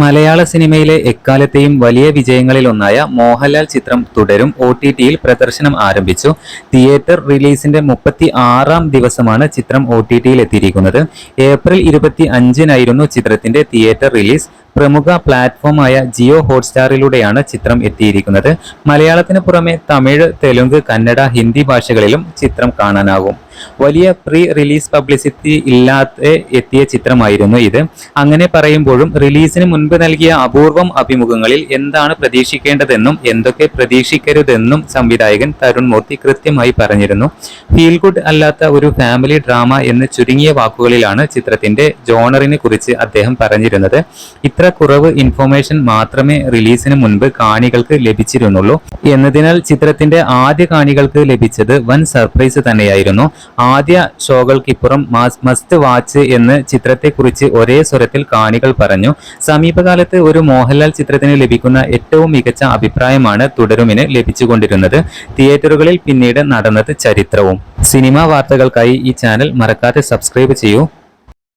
മലയാള സിനിമയിലെ എക്കാലത്തെയും വലിയ വിജയങ്ങളിലൊന്നായ മോഹൻലാൽ ചിത്രം തുടരും. ഒ ടി ടിയിൽ പ്രദർശനം ആരംഭിച്ചു. തിയേറ്റർ റിലീസിന്റെ മുപ്പത്തി ആറാം ദിവസമാണ് ചിത്രം ഒ ടി ടിയിൽ എത്തിയിരിക്കുന്നത്. ഏപ്രിൽ ഇരുപത്തി അഞ്ചിനായിരുന്നു ചിത്രത്തിന്റെ തിയേറ്റർ റിലീസ്. പ്രമുഖ പ്ലാറ്റ്ഫോമായ ജിയോ ഹോട്ട്സ്റ്റാറിലൂടെയാണ് ചിത്രം എത്തിയിരിക്കുന്നത്. മലയാളത്തിന് പുറമെ തമിഴ് തെലുങ്ക് കന്നഡ ഹിന്ദി ഭാഷകളിലും ചിത്രം കാണാനാകും. വലിയ പ്രീ റിലീസ് പബ്ലിസിറ്റി ഇല്ലാതെ എത്തിയ ചിത്രമായിരുന്നു ഇത്. അങ്ങനെ പറയുമ്പോഴും റിലീസിന് മുൻപ് നൽകിയ അപൂർവം അഭിമുഖങ്ങളിൽ എന്താണ് പ്രതീക്ഷിക്കേണ്ടതെന്നും എന്തൊക്കെ പ്രതീക്ഷിക്കരുതെന്നും സംവിധായകൻ തരുൺ മൂർത്തി കൃത്യമായി പറഞ്ഞിരുന്നു. ഫീൽ ഗുഡ് അല്ലാത്ത ഒരു ഫാമിലി ഡ്രാമ എന്ന് ചുരുങ്ങിയ വാക്കുകളിലാണ് ചിത്രത്തിന്റെ ജോണറിനെ കുറിച്ച് അദ്ദേഹം പറഞ്ഞിരുന്നത്. ഇത്ര കുറവ് ഇൻഫോർമേഷൻ മാത്രമേ റിലീസിന് മുൻപ് കാണികൾക്ക് ലഭിച്ചിരുന്നുള്ളൂ. എന്നതിനാൽ ചിത്രത്തിന്റെ ആദ്യ കാണികൾക്ക് ലഭിച്ചത് വൻ സർപ്രൈസ് തന്നെയായിരുന്നു. ആദ്യ ഷോകൾക്കിപ്പുറം മാസ് മസ്റ്റ് വാച്ച് എന്ന് ചിത്രത്തെക്കുറിച്ച് ഒരേ സ്വരത്തിൽ കാണികൾ പറഞ്ഞു. സമീപകാലത്ത് ഒരു മോഹൻലാൽ ചിത്രത്തിന് ലഭിക്കുന്ന ഏറ്റവും മികച്ച അഭിപ്രായമാണ് തുടരുമിന് ലഭിച്ചുകൊണ്ടിരുന്നത്. തിയേറ്ററുകളിൽ പിന്നീട് നടന്നത് ചരിത്രവും. സിനിമാ വാർത്തകൾക്കായി ഈ ചാനൽ മറക്കാതെ സബ്സ്ക്രൈബ് ചെയ്യൂ.